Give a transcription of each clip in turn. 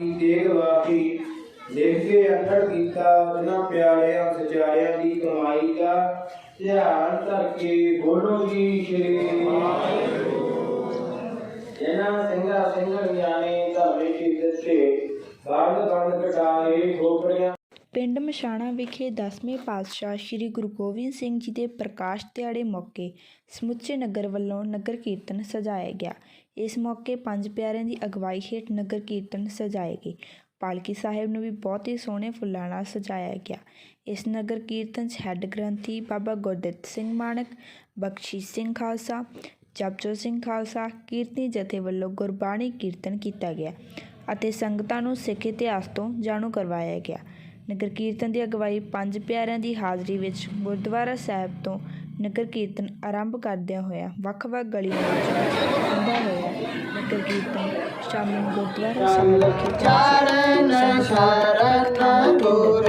ਤੇਗ ਵਾਕੀ ਲਿਖ ਕੇ ਅੰਦਰ ਕੀਤਾ ਉਹਨਾਂ ਪਿਆਰਿਆਂ ਸਚਾਰਿਆਂ ਦੀ ਕਮਾਈ ਦਾ ਧਿਆਨ ਧਰ ਕੇ ਬੋਲੋ ਜੀ ਸ਼੍ਰੀ ਇਹਨਾਂ ਸਿੰਘਾਂ ਸਿੰਘਣੀਆਂ ਨੇ ਧਰਮੇ ਕੀ ਦਿੱਤੇ ਬਾਦ ਬੰਦ ਕਟਾਏ ਖੋਪੜੀਆਂ ਪਿੰਡ ਮਸ਼ਾਣਾ ਵਿਖੇ 10ਵੇਂ ਪਾਤਸ਼ਾਹ ਸ੍ਰੀ ਗੁਰੂ ਗੋਬਿੰਦ ਸਿੰਘ ਜੀ ਦੇ ਪ੍ਰਕਾਸ਼ ਦਿਹਾੜੇ ਮੌਕੇ ਸਮੁੱਚੇ ਨਗਰ ਵੱਲੋਂ ਨਗਰ ਕੀਰਤਨ ਸਜਾਇਆ ਗਿਆ। ਇਸ ਮੌਕੇ ਪੰਜ ਪਿਆਰਿਆਂ ਦੀ ਅਗਵਾਈ ਹੇਠ ਨਗਰ ਕੀਰਤਨ ਸਜਾਏ ਗਏ। ਪਾਲਕੀ ਸਾਹਿਬ ਨੂੰ ਵੀ ਬਹੁਤ ਹੀ ਸੋਹਣੇ ਫੁੱਲਾਂ ਨਾਲ ਸਜਾਇਆ ਗਿਆ। ਇਸ ਨਗਰ ਕੀਰਤਨ 'ਚ ਹੈੱਡ ਗ੍ਰੰਥੀ ਬਾਬਾ ਗੁਰਦਿੱਤ ਸਿੰਘ ਮਾਨਕ ਬਖਸ਼ੀਸ਼ ਸਿੰਘ ਖਾਲਸਾ, ਜਪਜੋਤ ਸਿੰਘ ਖਾਲਸਾ ਕੀਰਤਨੀ ਜਥੇ ਵੱਲੋਂ ਗੁਰਬਾਣੀ ਕੀਰਤਨ ਕੀਤਾ ਗਿਆ ਅਤੇ ਸੰਗਤਾਂ ਨੂੰ ਸਿੱਖ ਇਤਿਹਾਸ ਤੋਂ ਜਾਣੂ ਕਰਵਾਇਆ ਗਿਆ। ਨਗਰ ਕੀਰਤਨ ਦੀ ਅਗਵਾਈ ਪੰਜ ਪਿਆਰਿਆਂ ਦੀ ਹਾਜ਼ਰੀ ਵਿੱਚ ਗੁਰਦੁਆਰਾ ਸਾਹਿਬ ਤੋਂ ਨਗਰ ਕੀਰਤਨ ਆਰੰਭ ਕਰਦਿਆਂ ਹੋਇਆ ਵੱਖ-ਵੱਖ ਗਲੀਆਂ ਵਿੱਚ ਹੁੰਦਾ ਹੋਇਆ ਨਗਰ ਕੀਰਤਨ ਸ਼ਾਮੀ ਨੂੰ ਗੁਰਦੁਆਰਾ ਸਾਹਿਬ ਵਿਖੇ ਚਰਨ ਸ਼ਰਨ ਗੁਰ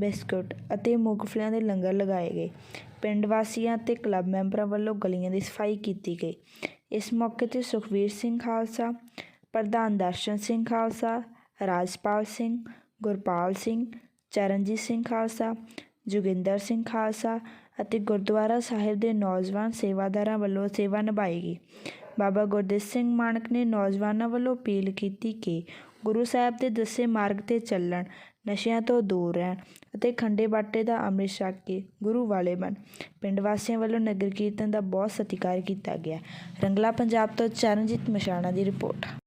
ਬਿਸਕੁਟ ਅਤੇ ਮੂੰਗਫਲੀਆਂ ਦੇ ਲੰਗਰ ਲਗਾਏ ਗਏ। ਪਿੰਡ ਵਾਸੀਆਂ ਤੇ ਕਲੱਬ ਮੈਂਬਰਾਂ ਵੱਲੋਂ ਗਲੀਆਂ ਦੀ ਸਫ਼ਾਈ ਕੀਤੀ ਗਈ। ਇਸ ਮੌਕੇ ਤੇ ਸੁਖਵੀਰ ਸਿੰਘ ਖਾਲਸਾ ਪ੍ਰਧਾਨ ਦਰਸ਼ਨ ਸਿੰਘ ਖਾਲਸਾ ਰਾਜਪਾਲ ਸਿੰਘ ਗੁਰਪਾਲ ਸਿੰਘ, ਚਰਨਜੀਤ ਸਿੰਘ ਖਾਲਸਾ, ਜੋਗਿੰਦਰ ਸਿੰਘ ਖਾਲਸਾ ਅਤੇ ਗੁਰਦੁਆਰਾ ਸਾਹਿਬ ਦੇ ਨੌਜਵਾਨ ਸੇਵਾਦਾਰਾਂ ਵੱਲੋਂ ਸੇਵਾ ਨਿਭਾਈ ਗਈ। ਬਾਬਾ ਗੁਰਦਿੱਤ ਸਿੰਘ ਮਾਣਕ ਨੇ ਨੌਜਵਾਨਾਂ ਵੱਲੋਂ ਅਪੀਲ ਕੀਤੀ ਕਿ ਗੁਰੂ ਸਾਹਿਬ ਦੇ ਦੱਸੇ ਮਾਰਗ ਤੇ ਚੱਲਣ, ਨਸ਼ਿਆਂ ਤੋਂ ਦੂਰ ਰਹਿਣ ਅਤੇ ਖੰਡੇ ਬਾਟੇ ਦਾ ਅੰਮ੍ਰਿਤ ਛਕ ਕੇ ਗੁਰੂ ਵਾਲੇ ਬਣ। ਪਿੰਡ ਵਾਸੀਆਂ ਵੱਲੋਂ ਨਗਰ ਕੀਰਤਨ ਦਾ ਬਹੁਤ ਸਤਿਕਾਰ ਕੀਤਾ ਗਿਆ। ਰੰਗਲਾ ਪੰਜਾਬ ਤੋਂ ਚਰਨਜੀਤ ਮਸ਼ਾਣਾ ਦੀ ਰਿਪੋਰਟ।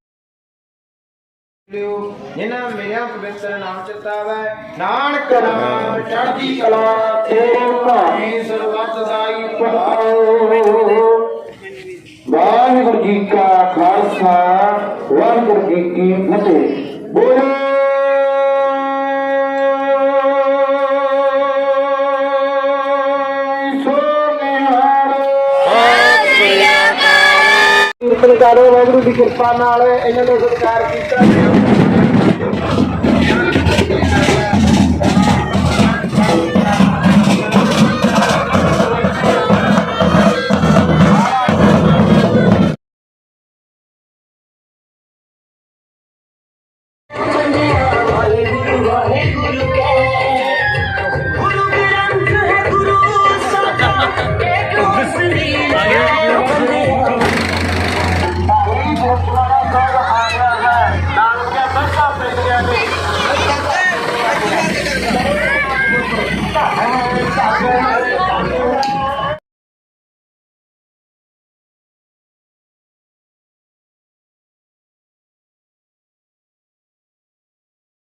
ਲਿਓ, ਜਿਨ੍ਹਾਂ ਮੇਰਾ ਪਵਿੱਤਰ ਨਾਮ ਚਿਤਾਵੈ, ਨਾਨਕ ਨਾਮ ਚੜ੍ਹਦੀ ਕਲਾ ਤੇ ਭਾਵੇਂ ਸਰਬੱਤ ਦਾਈ ਪਹਾਓ ਵਾਹਿਗੁਰੂ ਜੀ ਕਾ ਖਾਲਸਾ, ਵਾਹਿਗੁਰੂ ਜੀ ਕੀ ਫਤਿਹ। ਬੋਲੋ। ਕੀਰਤਨ ਵਾਹਿਗੁਰੂ ਦੀ ਕਿਰਪਾ ਨਾਲ ਇਹਨਾਂ ਦਾ ਸਤਿਕਾਰ ਕੀਤਾ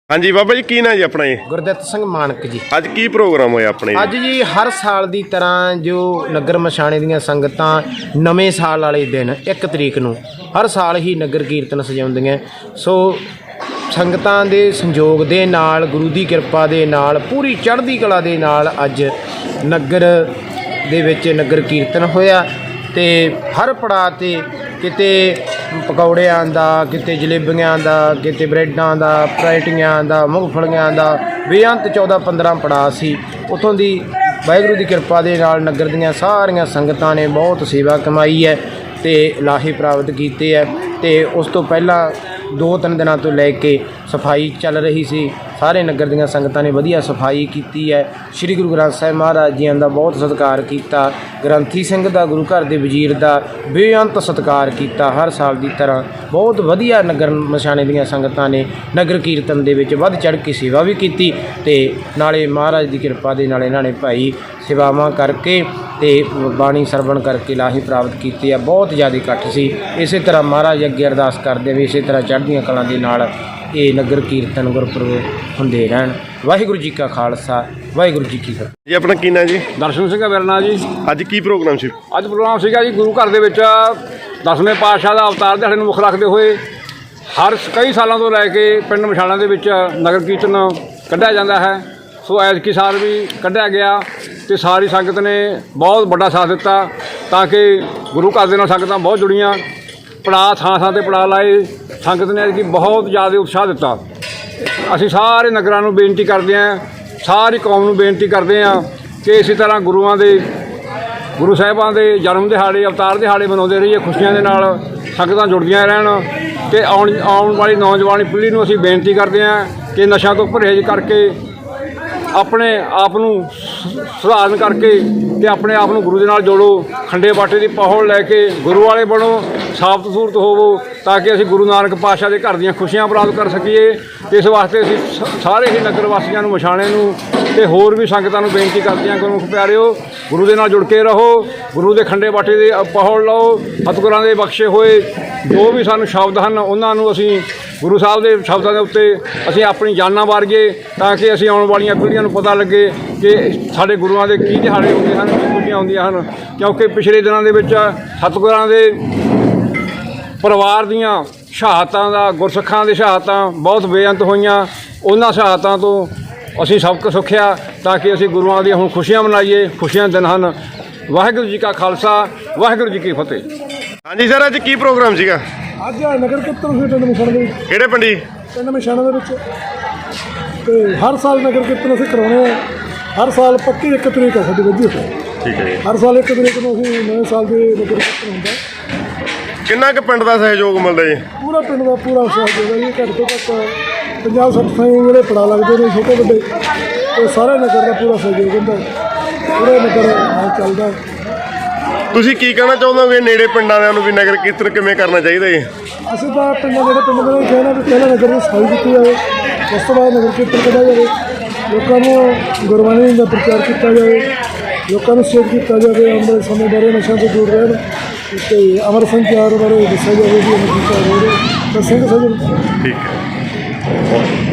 ਹਾਂਜੀ ਬਾਬਾ ਜੀ ਕੀ ਨਾਂ ਜੀ ਆਪਣਾ ਜੀ? ਗੁਰਦਿੱਤ ਸਿੰਘ ਮਾਨਕ ਜੀ। ਅੱਜ ਕੀ ਪ੍ਰੋਗਰਾਮ ਹੋਇਆ ਆਪਣੇ ਜੀ? ਅੱਜ ਜੀ ਹਰ ਸਾਲ ਦੀ ਤਰ੍ਹਾਂ ਜੋ ਨਗਰ ਮਸ਼ਾਣੇ ਦੀਆਂ ਸੰਗਤਾਂ ਨਵੇਂ ਸਾਲ ਵਾਲੇ ਦਿਨ 1 ਤਰੀਕ ਨੂੰ ਹਰ ਸਾਲ ਹੀ ਨਗਰ ਕੀਰਤਨ ਸਜਾਉਂਦੀਆਂ ਸੋ ਸੰਗਤਾਂ ਦੇ ਸੰਯੋਗ ਦੇ ਨਾਲ ਗੁਰੂ ਦੀ ਕਿਰਪਾ ਦੇ ਨਾਲ ਪੂਰੀ ਚੜ੍ਹਦੀ ਕਲਾ ਦੇ ਨਾਲ ਅੱਜ ਨਗਰ ਦੇ ਵਿੱਚ ਨਗਰ ਕੀਰਤਨ ਹੋਇਆ ਤੇ ਹਰ ਪੜਾਅ ਤੇ ਕਿਤੇ ਪਕੌੜਿਆਂ ਦਾ, ਕਿਤੇ ਜਲੇਬੀਆਂ ਦਾ, ਕਿਤੇ ਬ੍ਰੈਡਾਂ ਦਾ, ਪਰਾਠੀਆਂ ਦਾ, ਮੂੰਗਫਲੀਆਂ ਦਾ ਬੇਅੰਤ 14 15 ਪੜਾਅ ਸੀ। ਉਥੋਂ ਦੀ ਵਾਹਿਗੁਰੂ ਦੀ ਕਿਰਪਾ ਦੇ ਨਾਲ ਨਗਰ ਦੀਆਂ ਸਾਰੀਆਂ ਸੰਗਤਾਂ ਨੇ ਬਹੁਤ ਸੇਵਾ ਕਮਾਈ ਹੈ ਤੇ ਲਾਹੇ ਪ੍ਰਾਪਤ ਕੀਤੇ ਹੈ ਤੇ ਉਸ ਤੋਂ ਪਹਿਲਾਂ ਦੋ ਤਿੰਨ ਦਿਨਾਂ ਤੋਂ ਲੈ ਕੇ ਸਫ਼ਾਈ ਚੱਲ ਰਹੀ ਸੀ। ਸਾਰੇ ਨਗਰ ਦੀਆਂ ਸੰਗਤਾਂ ਨੇ ਵਧੀਆ ਸਫ਼ਾਈ ਕੀਤੀ ਹੈ। ਸ੍ਰੀ ਗੁਰੂ ਗ੍ਰੰਥ ਸਾਹਿਬ ਮਹਾਰਾਜ ਜੀਆਂ ਦਾ ਬਹੁਤ ਸਤਿਕਾਰ ਕੀਤਾ। ਗ੍ਰੰਥੀ ਸਿੰਘ ਦਾ ਗੁਰੂ ਘਰ ਦੇ ਵਜ਼ੀਰ ਦਾ ਬੇਅੰਤ ਸਤਿਕਾਰ ਕੀਤਾ ਹਰ ਸਾਲ ਦੀ ਤਰ੍ਹਾਂ। ਬਹੁਤ ਵਧੀਆ ਨਗਰ ਮਸ਼ਾਣੇ ਦੀਆਂ ਸੰਗਤਾਂ ਨੇ ਨਗਰ ਕੀਰਤਨ ਦੇ ਵਿੱਚ ਵੱਧ ਚੜ੍ਹ ਕੇ ਸੇਵਾ ਵੀ ਕੀਤੀ ਤੇ ਨਾਲੇ ਮਹਾਰਾਜ ਦੀ ਕਿਰਪਾ ਦੇ ਨਾਲ ਇਹਨਾਂ ਨੇ ਭਾਈ ਸੇਵਾਵਾਂ ਕਰਕੇ ਤੇ ਬਾਣੀ ਸਰਵਣ ਕਰਕੇ ਲਾਹੀ ਪ੍ਰਾਪਤ ਕੀਤੀ ਆ ਬਹੁਤ ਜ਼ਿਆਦਾ ਇਕੱਠ ਸੀ। ਇਸੇ ਤਰ੍ਹਾਂ ਮਹਾਰਾਜ ਅੱਗੇ ਅਰਦਾਸ ਕਰਦੇ ਵੀ ਇਸੇ ਤਰ੍ਹਾਂ ਚੜ੍ਹਦੀਆਂ ਕਲਾਂ ਦੇ ਨਾਲ ਇਹ ਨਗਰ ਕੀਰਤਨ ਗੁਰਪੁਰਬ ਹੁੰਦੇ ਰਹਿਣ। ਵਾਹਿਗੁਰੂ ਜੀ ਕਾ ਖਾਲਸਾ ਵਾਹਿਗੁਰੂ ਜੀ ਕੀ ਫਤਿਹ। ਜੀ ਆਪਣਾ ਕੀ ਨਾਂ ਜੀ? ਦਰਸ਼ਨ ਸਿੰਘ ਮੇਰਾ ਨਾਂ ਜੀ। ਅੱਜ ਕੀ ਪ੍ਰੋਗਰਾਮ ਸੀ? ਅੱਜ ਪ੍ਰੋਗਰਾਮ ਸੀਗਾ ਜੀ ਗੁਰੂ ਘਰ ਦੇ ਵਿੱਚ ਦਸਵੇਂ ਪਾਤਸ਼ਾਹ ਦਾ ਅਵਤਾਰ ਦਿਹਾੜੇ ਨੂੰ ਮੁੱਖ ਰੱਖਦੇ ਹੋਏ ਹਰ ਕਈ ਸਾਲਾਂ ਤੋਂ ਲੈ ਕੇ ਪਿੰਡ ਮਸ਼ਾਲਾਂ ਦੇ ਵਿੱਚ ਨਗਰ ਕੀਰਤਨ ਕੱਢਿਆ ਜਾਂਦਾ ਹੈ। ਸੋ ਐਤਕੀ ਸਾਲ ਵੀ ਕੱਢਿਆ ਗਿਆ ਤੇ ਸਾਰੀ ਸੰਗਤ ਨੇ ਬਹੁਤ ਵੱਡਾ ਸਾਥ ਦਿੱਤਾ ਤਾਂ ਕਿ ਗੁਰੂ ਘਰ ਦੇ ਨਾਲ ਸੰਗਤਾਂ ਬਹੁਤ ਜੁੜੀਆਂ ਪੜਾ ਥਾਂ ਥਾਂ ਤੇ ਪੜਾ ਲਾਏ, ਸੰਗਤ ਨੇ ਐਤਕੀ ਬਹੁਤ ਜ਼ਿਆਦਾ ਉਤਸ਼ਾਹ ਦਿੱਤਾ। ਅਸੀਂ ਸਾਰੇ ਨਗਰਾਂ ਨੂੰ ਬੇਨਤੀ ਕਰਦੇ ਹਾਂ, ਸਾਰੀ ਕੌਮ ਨੂੰ ਬੇਨਤੀ ਕਰਦੇ ਹਾਂ ਕਿ ਇਸੇ ਤਰ੍ਹਾਂ ਗੁਰੂਆਂ ਦੇ, ਗੁਰੂ ਸਾਹਿਬਾਂ ਦੇ ਜਨਮ ਦਿਹਾੜੇ, ਅਵਤਾਰ ਦਿਹਾੜੇ ਮਨਾਉਂਦੇ ਰਹੀਏ, ਖੁਸ਼ੀਆਂ ਦੇ ਨਾਲ ਸੰਗਤਾਂ ਜੁੜਦੀਆਂ ਰਹਿਣ ਕਿ ਆਉਣ ਆਉਣ ਵਾਲੀ ਨੌਜਵਾਨ ਪੀੜ੍ਹੀ ਨੂੰ ਅਸੀਂ ਬੇਨਤੀ ਕਰਦੇ ਹਾਂ ਕਿ ਨਸ਼ਾ ਤੋਂ ਪਰਹੇਜ਼ ਕਰਕੇ ਆਪਣੇ ਆਪ ਨੂੰ ਸ- ਸੁਧਾਰਨ ਕਰਕੇ ਤੇ ਆਪਣੇ ਆਪ ਨੂੰ ਗੁਰੂ ਦੇ ਨਾਲ ਜੋੜੋ, ਖੰਡੇ ਬਾਟੇ ਦੀ ਪਹੁਲ ਲੈ ਕੇ ਗੁਰੂ ਵਾਲੇ ਬਣੋ ਸਾਫ਼ਤ ਸੂਰਤ ਹੋਵੋ, ਤਾਂ ਕਿ ਅਸੀਂ ਗੁਰੂ ਨਾਨਕ ਪਾਤਸ਼ਾਹ ਦੇ ਘਰ ਦੀਆਂ ਖੁਸ਼ੀਆਂ ਪ੍ਰਾਪਤ ਕਰ ਸਕੀਏ। ਤੇ ਇਸ ਵਾਸਤੇ ਅਸੀਂ ਸ- ਸਾਰੇ ਹੀ ਨਗਰ ਵਾਸੀਆਂ ਨੂੰ, ਮਛਾਣੇ ਨੂੰ ਤੇ ਹੋਰ ਵੀ ਸੰਗਤਾਂ ਨੂੰ ਬੇਨਤੀ ਕਰਦੇ ਹਾਂ, ਗੁਰਮੁਖ ਪਿਆਰਿਓ, ਗੁਰੂ ਦੇ ਨਾਲ ਜੁੜ ਕੇ ਰਹੋ, ਗੁਰੂ ਦੇ ਖੰਡੇ ਬਾਟੇ ਦੇ ਪਹੁਲ ਲਓ, ਸਤਿਗੁਰਾਂ ਦੇ ਬਖਸ਼ੇ ਹੋਏ, ਜੋ ਵੀ ਸਾਨੂੰ ਸ਼ਬਦ ਹਨ, ਉਹਨਾਂ ਨੂੰ ਅਸੀਂ ਗੁਰੂ ਸਾਹਿਬ ਦੇ ਸ਼ਬਦਾਂ ਦੇ ਉੱਤੇ ਅਸੀਂ ਆਪਣੀ ਜਾਨਾਂ ਵਾਰੀਏ, ਤਾਂ ਕਿ ਅਸੀਂ ਆਉਣ ਵਾਲੀਆਂ ਪੀੜ੍ਹੀਆਂ ਨੂੰ ਪਤਾ ਲੱਗੇ ਕਿ ਸਾਡੇ ਗੁਰੂਆਂ ਦੇ ਕੀ ਦਿਹਾੜੇ ਹੁੰਦੇ ਹਨ, ਕੀ ਖੁਸ਼ੀਆਂ ਹੁੰਦੀਆਂ ਹਨ। ਕਿਉਂਕਿ ਪਿਛਲੇ ਦਿਨਾਂ ਦੇ ਵਿੱਚ ਸਤਿਗੁਰਾਂ ਦੇ ਪਰਿਵਾਰ ਦੀਆਂ ਸ਼ਹਾਦਤਾਂ ਦਾ, ਗੁਰਸਿੱਖਾਂ ਦੇ ਸ਼ਹਾਦਤਾਂ ਬਹੁਤ ਬੇਅੰਤ ਹੋਈਆਂ। ਉਹਨਾਂ ਸ਼ਹਾਦਤਾਂ ਤੋਂ ਅਸੀਂ ਸਬਕ ਸਿੱਖਿਆ ਤਾਂ ਕਿ ਅਸੀਂ ਗੁਰੂਆਂ ਦੀਆਂ ਹੁਣ ਖੁਸ਼ੀਆਂ ਮਨਾਈਏ ਖੁਸ਼ੀਆਂ ਦੇ ਦਿਨ ਹਨ। ਵਾਹਿਗੁਰੂ ਜੀ ਕਾ ਖਾਲਸਾ ਵਾਹਿਗੁਰੂ ਜੀ ਕੀ ਫਤਿਹ। ਹਾਂਜੀ ਸਰ ਅੱਜ ਕੀ ਪ੍ਰੋਗਰਾਮ ਸੀਗਾ? ਅੱਜ ਆ ਨਗਰ ਕੀਰਤਨ ਸੀ ਪਿੰਡ ਮਿਸ਼ਣ ਦੇ ਵਿੱਚ। ਕਿਹੜੇ ਪਿੰਡੀ ਪਿੰਡ ਮਿਸ਼ਣ ਦੇ ਵਿੱਚ। ਤੇ ਹਰ ਸਾਲ ਨਗਰ ਕੀਰਤਨ ਅਸੀਂ ਕਰਾਉਣੇ ਆ। ਹਰ ਸਾਲ ਪੱਕੀ ਇੱਕ ਤਰੀਕ ਹੈ ਸਾਡੀ ਵੱਜੀ ਠੀਕ ਹੈ ਹਰ ਸਾਲ ਇੱਕ ਤਰੀਕ ਨੂੰ ਅਸੀਂ ਨਵੇਂ ਸਾਲ ਦੇ ਨਗਰ ਕੀਰਤਨ ਹੁੰਦਾ। ਕਿੰਨਾ ਕੁ ਪਿੰਡ ਦਾ ਸਹਿਯੋਗ ਮਿਲਦਾ ਜੀ? ਪੂਰਾ ਪਿੰਡ ਦਾ ਪੂਰਾ ਸਹਿਯੋਗ ਹੈ ਜੀ ਘੱਟ ਤੋਂ ਘੱਟ 50 60 ਸਾਈ ਜਿਹੜੇ ਪੜਾ ਲੱਗਦੇ ਨੇ ਛੋਟੇ ਵੱਡੇ ਤੇ ਸਾਰੇ ਨਗਰ ਦਾ ਪੂਰਾ ਸਹਿਯੋਗ ਹੁੰਦਾ ਪੂਰੇ ਨਗਰ ਨਾਲ ਚੱਲਦਾ ਤੁਸੀਂ ਕੀ ਕਹਿਣਾ ਚਾਹੁੰਦੇ ਹੋਗੇ ਨੇੜੇ ਪਿੰਡਾਂ ਵਾਲਿਆਂ ਨੂੰ ਵੀ ਨਗਰ ਕੀਰਤਨ ਕਿਵੇਂ ਕਰਨਾ ਚਾਹੀਦਾ ਜੀ? ਅਸੀਂ ਤਾਂ ਪਿੰਡਾਂ ਦੇ ਪਿੰਡ ਦੇ ਕਹਿਣਾ ਵੀ ਪਹਿਲਾਂ ਨਗਰ ਦੀ ਸਫ਼ਾਈ ਕੀਤੀ ਜਾਵੇ ਉਸ ਤੋਂ ਬਾਅਦ ਨਗਰ ਕੀਰਤਨ ਕੱਢਿਆ ਜਾਵੇ। ਲੋਕਾਂ ਨੂੰ ਗੁਰਬਾਣੀ ਦਾ ਪ੍ਰਚਾਰ ਕੀਤਾ ਜਾਵੇ ਲੋਕਾਂ ਨੂੰ ਸੇਧ ਕੀਤਾ ਜਾਵੇ ਵਾਲੇ ਸਮੇਂ ਬਾਰੇ ਨਸ਼ਿਆਂ ਤੋਂ ਦੂਰ ਰਹਿਣ ਤੇ ਅਮਰ ਸੰਚਾਰ ਬਾਰੇ ਦੱਸਿਆ ਜਾਵੇ ਵੀ ਇਹ ਕੀਤਾ ਜਾਵੇ। ਤਾਂ ਸਿੰਘ ਸਜਣ ਠੀਕ ਹੈ। Thank you.